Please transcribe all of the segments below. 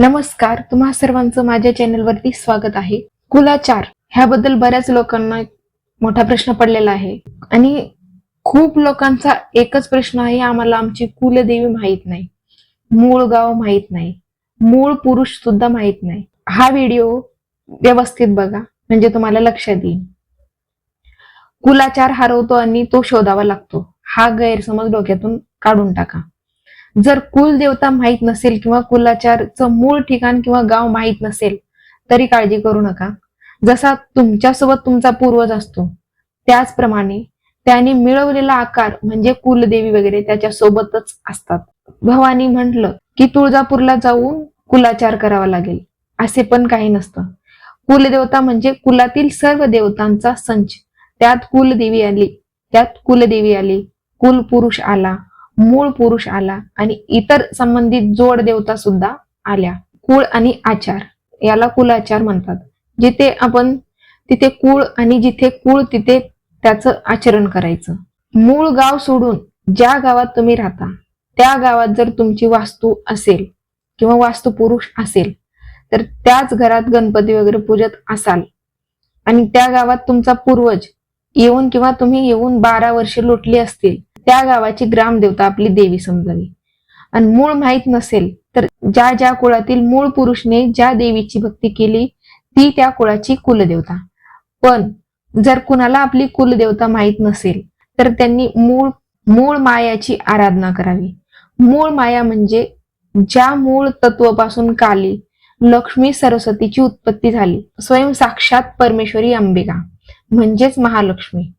नमस्कार तुम्हा सर्वांचं माझ्या चॅनलवरती स्वागत आहे. कुलाचार ह्याबद्दल बऱ्याच लोकांना मोठा प्रश्न पडलेला आहे. आणि खूप लोकांचा एकच प्रश्न आहे आम्हाला आमची कुलदेवी माहीत नाही. मूळ गाव माहीत नाही. मूळ पुरुष सुद्धा माहीत नाही. हा व्हिडिओ व्यवस्थित बघा म्हणजे तुम्हाला लक्षात येईल. कुलाचार हरवतो आणि तो शोधावा लागतो. हा गैरसमज डोक्यातून काढून टाका. जर कुल देवता माहीत नसेल किंवा कुलाचारचं मूळ ठिकाण किंवा गाव माहीत नसेल तरी काळजी करू नका. जसा तुमच्यासोबत तुमचा पूर्वज असतो त्याचप्रमाणे त्याने मिळवलेला आकार म्हणजे कुलदेवी वगैरे त्याच्या सोबतच असतात. भवानी म्हटलं की तुळजापूरला जाऊन कुलाचार करावा लागेल असे पण काही नसतं. कुलदेवता म्हणजे कुलातील सर्व देवतांचा संच. त्यात कुलदेवी आली त्यात कुलदेवी आली कुल पुरुष आला मूळ पुरुष आला आणि इतर संबंधित जोड देवता सुद्धा आल्या. कुळ आणि आचार याला कुलाचार म्हणतात. जिथे आपण तिथे कुळ आणि जिथे कुळ तिथे त्याचं आचरण करायचं. मूळ गाव सोडून ज्या गावात तुम्ही राहता त्या गावात जर तुमची वास्तू असेल किंवा वास्तू पुरुष असेल तर त्याच घरात गणपती वगैरे पूजत असाल आणि त्या गावात तुमचा पूर्वज येऊन किंवा तुम्ही येऊन बारा वर्षे लोटली असतील त्या गावाची ग्रामदेवता आपली देवी समजावी. आणि मूळ माहीत नसेल तर ज्या ज्या कुळातील मूळ पुरुषने ज्या देवीची भक्ती केली ती त्या कुळाची कुलदेवता. पण जर कुणाला आपली कुलदेवता माहीत नसेल तर त्यांनी मूळ मूळ मायाची आराधना करावी. मूळ माया म्हणजे ज्या मूळ तत्वापासून काली लक्ष्मी सरस्वतीची उत्पत्ती झाली स्वयं साक्षात परमेश्वरी अंबिका म्हणजेच महालक्ष्मी.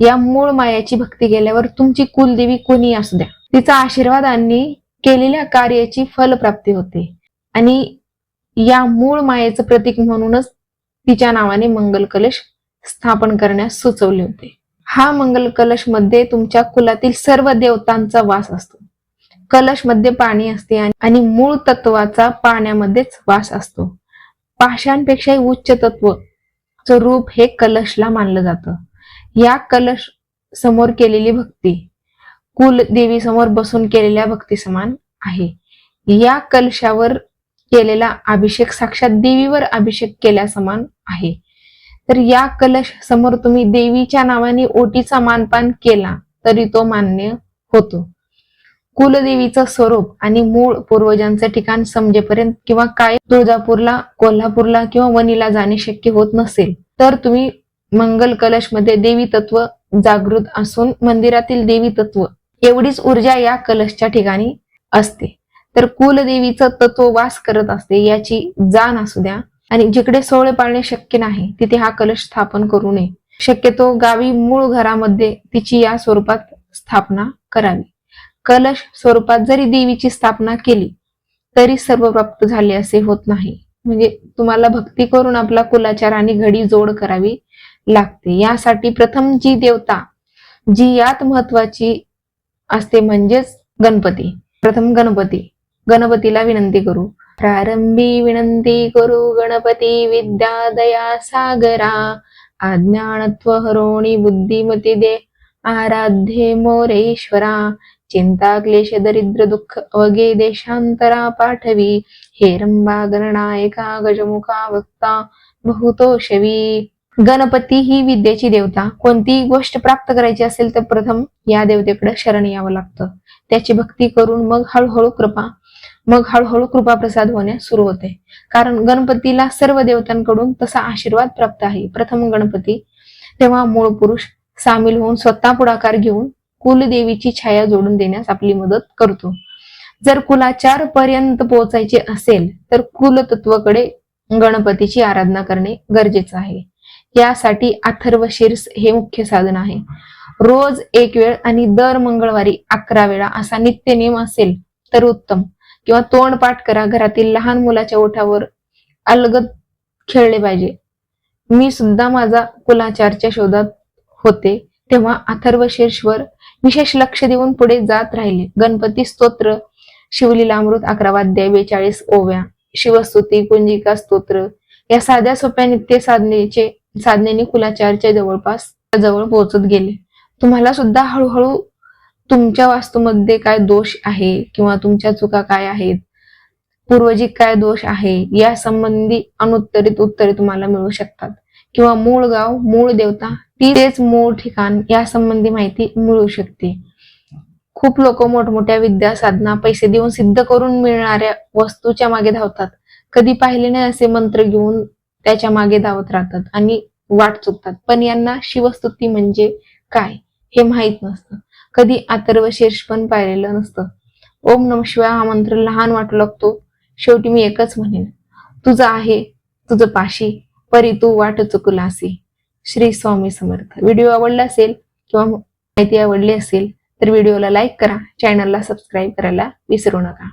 या मूळ मायाची भक्ती केल्यावर तुमची कुलदेवी कोणी असू द्या. तिचा आशीर्वाद आणि केलेल्या कार्याची फलप्राप्ती होते. आणि या मूळ मायेचं प्रतीक म्हणूनच तिच्या नावाने मंगल कलश स्थापन करण्यास सुचवले होते. हा मंगल कलशमध्ये तुमच्या कुलातील सर्व देवतांचा वास असतो. कलशमध्ये पाणी असते आणि- मूळ तत्वाचा पाण्यामध्येच वास असतो. पाषाणपेक्षाही उच्च तत्व रूप हे कलशला मानलं जातं. या कलश समोर केलेली भक्ती कुल देवी समोर बसून केलेल्या भक्ती समान आहे. या कलशावर केलेला अभिषेक साक्षात देवीवर अभिषेक केल्या समान आहे. तर या कलश समोर तुम्ही देवीच्या नावाने ओटीचा मानपान केला तरी तो मान्य होतो. कुलदेवीचं स्वरूप आणि मूळ पूर्वजांचं ठिकाण समजेपर्यंत किंवा काय तुळजापूरला कोल्हापूरला किंवा वणीला जाणे शक्य होत नसेल तर तुम्ही मंगल कलशमध्ये देवी तत्व जागृत असून मंदिरातील देवी तत्व एवढीच ऊर्जा या कलशच्या ठिकाणी असते. तर कुलदेवीचं तत्व वास करत असते याची जाण असू द्या. आणि जिकडे सोहळे पाळणे शक्य नाही तिथे हा कलश स्थापन करू नये. शक्यतो गावी मूळ घरामध्ये तिची या स्वरूपात स्थापना करावी. कलश स्वरूपात जरी देवीची स्थापना केली तरी सर्व प्राप्त झाले असे होत नाही. म्हणजे तुम्हाला भक्ती करून आपला कुलाचार आणि घडी जोड करावी लागते. यासाठी प्रथम जी देवता जी यात महत्वाची असते म्हणजेच गणपती. प्रथम गणपती. गणपतीला विनंती करू. प्रारंभी विनंती करू गणपती विद्या दया सागरा. अज्ञानत्व हरोणी बुद्धिमती दे. आराध्ये मोरेश्वरा. चिंता क्लेश दरिद्र दुःख अवगे देशांतरा पाठवी. हेरंबा गणनायका गजमुखा वक्ता बहुतोषवी. गणपती ही विद्येची देवता. कोणतीही गोष्ट प्राप्त करायची असेल तर प्रथम या देवतेकडे शरण यावं लागतं. त्याची भक्ती करून मग हळूहळू कृपा मग हळूहळू कृपा प्रसाद होण्यास सुरू होते. कारण गणपतीला सर्व देवतांकडून तसा आशीर्वाद प्राप्त आहे. प्रथम गणपती तेव्हा मूळ पुरुष सामील होऊन स्वतः पुढाकार घेऊन कुलदेवीची छाया जोडून देण्यास आपली मदत करतो. जर कुलाचार पर्यंत पोहोचायचे असेल तर कुलतत्वकडे गणपतीची आराधना करणे गरजेचं आहे. यासाठी अथर्व शीर्ष हे मुख्य साधन आहे. रोज एक वेळ आणि दर मंगळवारी अकरा वेळा असा नित्य नियम असेल तर उत्तम. किंवा तोंड पाठ करा घरातील लहान मुलाच्या ओठावर अलगद खेळले पाहिजे. मी सुद्धा माझा कुलाचारच्या शोधात होते तेव्हा अथर्व शीर्षवर विशेष लक्ष देऊन पुढे जात राहिले. गणपती स्तोत्र शिवलीलामृत अकरा वाद्या बेचाळीस ओव्या शिवस्तुती कुंजिका स्तोत्र या साध्या सोप्या नित्य साधनेचे साधनेने कुलाचारच्या जवळपास जवळ पोहोचत गेले. तुम्हाला सुद्धा हळूहळू तुमच्या वास्तूमध्ये काय दोष आहे किंवा तुमच्या चुका काय आहेत पूर्वजी काय दोष आहे या संबंधी अनुत्तरित उत्तरे तुम्हाला मिळू शकतात. किंवा मूळ गाव मूळ देवता ती तेच मूळ ठिकाण या संबंधी माहिती मिळू शकते. खूप लोक मोठमोठ्या विद्या साधना पैसे देऊन सिद्ध करून मिळणाऱ्या वस्तूच्या मागे धावतात. कधी पाहिले नाही असे मंत्र घेऊन त्याच्यामागे धावत राहतात आणि वाट चुकतात. पण यांना शिवस्तुती म्हणजे काय हे माहीत नसतं. कधी अथर्व शीर्ष पण पाहिलेलं नसतं. ओम नम शिवाय हा मंत्र लहान वाटू लागतो. शेवटी मी एकच म्हणेन. तुझं आहे तुझं पाशी परी तू वाट चुकलासी. श्री स्वामी समर्थ. व्हिडिओ आवडला असेल किंवा माहिती आवडली असेल तर व्हिडिओला लाईक करा. चॅनलला सबस्क्राईब करायला विसरू नका.